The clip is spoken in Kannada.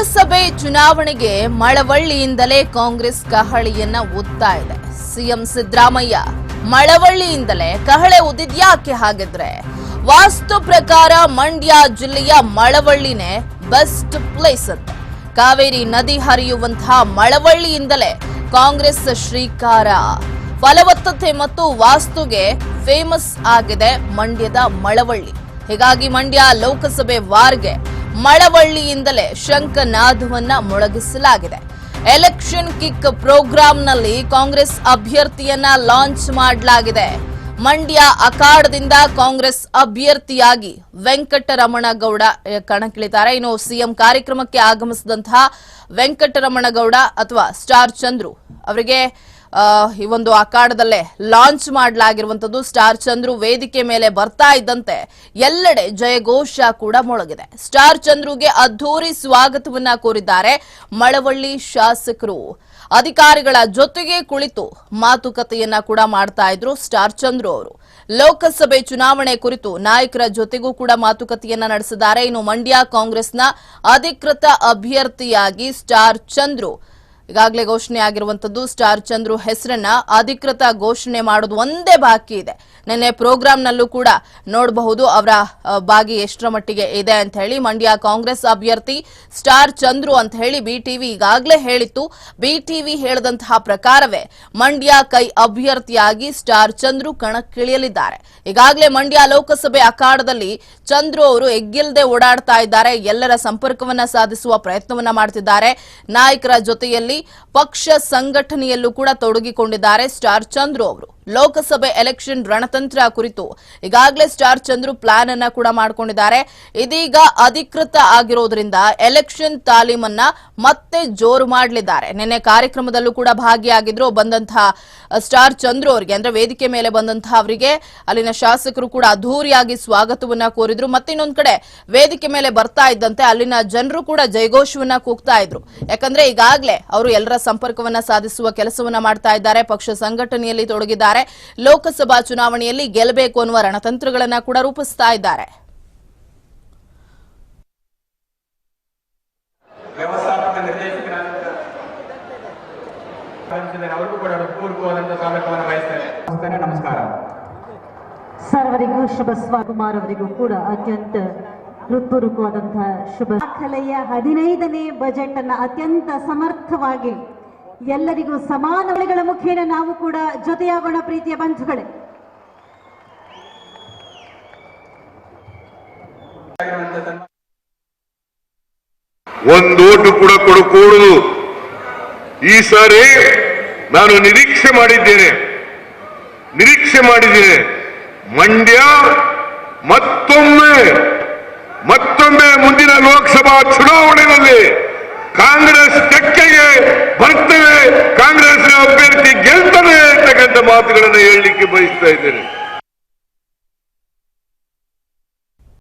ಲೋಕಸಭೆ ಚುನಾವಣೆಗೆ ಮಳವಳ್ಳಿಯಿಂದಲೇ ಕಾಂಗ್ರೆಸ್ ಕಹಳಿಯನ್ನ ಊದ್ತಾ ಇದೆ. ಸಿಎಂ ಸಿದ್ದರಾಮಯ್ಯ ಮಳವಳ್ಳಿಯಿಂದಲೇ ಕಹಳೆ ಉದಿದ್ಯಾಕೆ ಹಾಗಿದ್ರೆ? ವಾಸ್ತು ಪ್ರಕಾರ ಮಂಡ್ಯ ಜಿಲ್ಲೆಯ ಮಳವಳ್ಳಿನೇ ಬೆಸ್ಟ್ ಪ್ಲೇಸ್ ಅಂತ. ಕಾವೇರಿ ನದಿ ಹರಿಯುವಂತಹ ಮಳವಳ್ಳಿಯಿಂದಲೇ ಕಾಂಗ್ರೆಸ್ ಶ್ರೀಕಾರ. ಫಲವತ್ತತೆ ಮತ್ತು ವಾಸ್ತುಗೆ ಫೇಮಸ್ ಆಗಿದೆ ಮಂಡ್ಯದ ಮಳವಳ್ಳಿ. ಹೀಗಾಗಿ ಮಂಡ್ಯ ಲೋಕಸಭೆ ವಾರ್ಗೆ ಮಳವಳ್ಳಿಯಿಂದಲೇ ಶಂಖನಾದವನ್ನ ಮೊಳಗಿಸಲಾಗಿದೆ. ಎಲೆಕ್ಷನ್ ಕಿಕ್ ಪ್ರೋಗ್ರಾಂನಲ್ಲಿ ಕಾಂಗ್ರೆಸ್ ಅಭ್ಯರ್ಥಿಯನ್ನ ಲಾಂಚ್ ಮಾಡಲಾಗಿದೆ. ಮಂಡ್ಯ ಅಖಾಡದಿಂದ ಕಾಂಗ್ರೆಸ್ ಅಭ್ಯರ್ಥಿಯಾಗಿ ವೆಂಕಟರಮಣಗೌಡ ಕಣಕ್ಕಿಳಿತಾರೆ. ಇನ್ನು ಸಿಎಂ ಕಾರ್ಯಕ್ರಮಕ್ಕೆ ಆಗಮಿಸಿದಂತಹ ವೆಂಕಟರಮಣಗೌಡ ಅಥವಾ ಸ್ಟಾರ್ ಚಂದ್ರು ಅವರಿಗೆ ಈ ಒಂದು ಅಖಾಡದಲ್ಲೇ ಲಾಂಚ್ ಮಾಡಲಾಗಿರುವಂತದ್ದು ಸ್ಟಾರ್ ಚಂದ್ರು ವೇದಿಕೆ ಮೇಲೆ ಬರ್ತಾ ಇದ್ದಂತೆ ಎಲ್ಲೆಡೆ ಜಯಘೋಷ ಕೂಡ ಮೊಳಗಿದೆ. ಸ್ಟಾರ್ ಚಂದ್ರುಗೆ ಅದ್ಧೂರಿ ಸ್ವಾಗತವನ್ನ ಕೋರಿದ್ದಾರೆ ಮಳವಳ್ಳಿ ಶಾಸಕರು. ಅಧಿಕಾರಿಗಳ ಜೊತೆಗೆ ಕುಳಿತು ಮಾತುಕತೆಯನ್ನ ಕೂಡ ಮಾಡ್ತಾ ಇದ್ರು ಸ್ಟಾರ್ ಚಂದ್ರು ಅವರು. ಲೋಕಸಭೆ ಚುನಾವಣೆ ಕುರಿತು ನಾಯಕರ ಜೊತೆಗೂ ಕೂಡ ಮಾತುಕತೆಯನ್ನ ನಡೆಸಿದ್ದಾರೆ. ಇನ್ನು ಮಂಡ್ಯ ಕಾಂಗ್ರೆಸ್ನ ಅಧಿಕೃತ ಅಭ್ಯರ್ಥಿಯಾಗಿ ಸ್ಟಾರ್ ಚಂದ್ರು ಈಗಾಗಲೇ ಘೋಷಣೆ ಆಗಿರುವಂತದ್ದು ಸ್ಟಾರ್ ಚಂದ್ರು ಹೆಸರನ್ನ ಅಧಿಕೃತ ಘೋಷಣೆ ಮಾಡೋದು ಒಂದೇ ಬಾಕಿ ಇದೆ. ನಿನ್ನೆ ಪ್ರೋಗ್ರಾಂನಲ್ಲೂ ಕೂಡ ನೋಡಬಹುದು ಅವರ ಬಾಗಿ ಎಷ್ಟರ ಮಟ್ಟಿಗೆ ಇದೆ ಅಂತ ಹೇಳಿ ಮಂಡ್ಯ ಕಾಂಗ್ರೆಸ್ ಅಭ್ಯರ್ಥಿ ಸ್ಟಾರ್ ಚಂದ್ರು ಅಂತ ಹೇಳಿ ಬಿಟಿವಿ ಈಗಾಗಲೇ ಹೇಳಿತ್ತು. ಬಿಟಿವಿ ಹೇಳದಂತಹ ಪ್ರಕಾರವೇ ಮಂಡ್ಯ ಕೈ ಅಭ್ಯರ್ಥಿಯಾಗಿ ಸ್ಟಾರ್ ಚಂದ್ರು ಕಣಕ್ಕಿಳಿಯಲಿದ್ದಾರೆ. ಈಗಾಗಲೇ ಮಂಡ್ಯ ಲೋಕಸಭೆ ಅಖಾಡದಲ್ಲಿ ಚಂದ್ರು ಅವರು ಎಗ್ಗಿಲ್ದೆ ಓಡಾಡ್ತಾ ಇದ್ದಾರೆ. ಎಲ್ಲರ ಸಂಪರ್ಕವನ್ನ ಸಾಧಿಸುವ ಪ್ರಯತ್ನವನ್ನ ಮಾಡ್ತಿದ್ದಾರೆ. ನಾಯಕರ ಜೊತೆಯಲ್ಲಿ ಪಕ್ಷ ಸಂಘಟನೆಯಲ್ಲೂ ಕೂಡ ತೊಡಗಿಕೊಂಡಿದ್ದಾರೆ. ಸ್ಟಾರ್ ಚಂದ್ರು ಅವರು. ಲೋಕಸಭೆ ಎಲೆಕ್ಷನ್ ರಣತಂತ್ರ ಕುರಿತು. ಈಗಾಗಲೇ ಸ್ಟಾರ್ ಚಂದ್ರು ಪ್ಲಾನ್ ಅನ್ನ ಕೂಡ ಮಾಡ್ಕೊಂಡಿದ್ದಾರೆ. ಇದೀಗ ಅಧಿಕೃತ ಆಗಿರೋದ್ರಿಂದ ಎಲೆಕ್ಷನ್ ತಾಲೀಮನ್ನ ಮತ್ತೆ ಜೋರು ಮಾಡಲಿದ್ದಾರೆ. ನಿನ್ನೆ ಕಾರ್ಯಕ್ರಮದಲ್ಲೂ ಕೂಡ ಭಾಗಿಯಾಗಿದ್ರು ಬಂದಂತಹ ಸ್ಟಾರ್ ಚಂದ್ರು ಅವರಿಗೆ. ಅಂದ್ರೆ ವೇದಿಕೆ ಮೇಲೆ ಬಂದಂತಹ ಅವರಿಗೆ ಅಲ್ಲಿನ ಶಾಸಕರು ಕೂಡ ಅದ್ದೂರಿಯಾಗಿ ಸ್ವಾಗತವನ್ನ ಕೋರಿದ್ರು. ಮತ್ತಿನ್ನೊಂದ್ ಕಡೆ ವೇದಿಕೆ ಮೇಲೆ ಬರ್ತಾ ಇದ್ದಂತೆ ಅಲ್ಲಿನ ಜನರು ಕೂಡ ಜಯಘೋಷವನ್ನ ಕೂಗ್ತಾ ಇದ್ರು. ಯಾಕಂದ್ರೆ ಈಗಾಗಲೇ ಅವರು ಎಲ್ಲರ ಸಂಪರ್ಕವನ್ನ ಸಾಧಿಸುವ ಕೆಲಸವನ್ನ ಮಾಡ್ತಾ ಇದ್ದಾರೆ. ಪಕ್ಷ ಸಂಘಟನೆಯಲ್ಲಿ ತೊಡಗಿದ್ದಾರೆ. ಲೋಕಸಭಾ ಚುನಾವಣೆಯಲ್ಲಿ ಗೆಲ್ಲಬೇಕು ಅನ್ನುವ ರಣತಂತ್ರಗಳನ್ನ ಕೂಡ ರೂಪಿಸ್ತಾ ಇದ್ದಾರೆ. ನಮಸ್ಕಾರ ಸರ್ವರಿಗೂ ಶುಭ ಸ್ವಾಕುಮಾರ್ ಅವರಿಗೂ ಕೂಡ ಅತ್ಯಂತ ಹೃತ್ಪೂರ್ವಕವಾದಂತಹ ಶುಭ. ದಾಖಲೆಯ ಹದಿನೈದನೇ ಬಜೆಟ್ ಅನ್ನ ಅತ್ಯಂತ ಸಮರ್ಥವಾಗಿ ಎಲ್ಲರಿಗೂ ಸಮಾನಗಳ ಮುಖೇನ ನಾವು ಕೂಡ ಜೊತೆಯಾಗೋಣ ಪ್ರೀತಿಯ ಬಂಧುಗಳೇ. ಒಂದು ಕೂಡ ಕೊಡಕೂಡುದು ಈ ಸಾರಿ ನಾನು ನಿರೀಕ್ಷೆ ಮಾಡಿದ್ದೇನೆ. ನಿರೀಕ್ಷೆ ಮಾಡಿದ್ದೇನೆ. ಮಂಡ್ಯ ಮತ್ತೊಮ್ಮೆ ಮತ್ತೊಮ್ಮೆ ಮುಂದಿನ ಲೋಕಸಭಾ ಚುನಾವಣೆಯಲ್ಲಿ ಕಾಂಗ್ರೆಸ್ ತೆಕ್ಕೆಗೆ ಬರ್ತವೆ ಕಾಂಗ್ರೆಸ್ ಅಭ್ಯರ್ಥಿ ಗೆಲ್ತವೆ ಅಂತಕ್ಕಂಥ ಮಾತುಗಳನ್ನು ಹೇಳಲಿಕ್ಕೆ ಬಯಸ್ತಾ ಇದ್ದೇನೆ.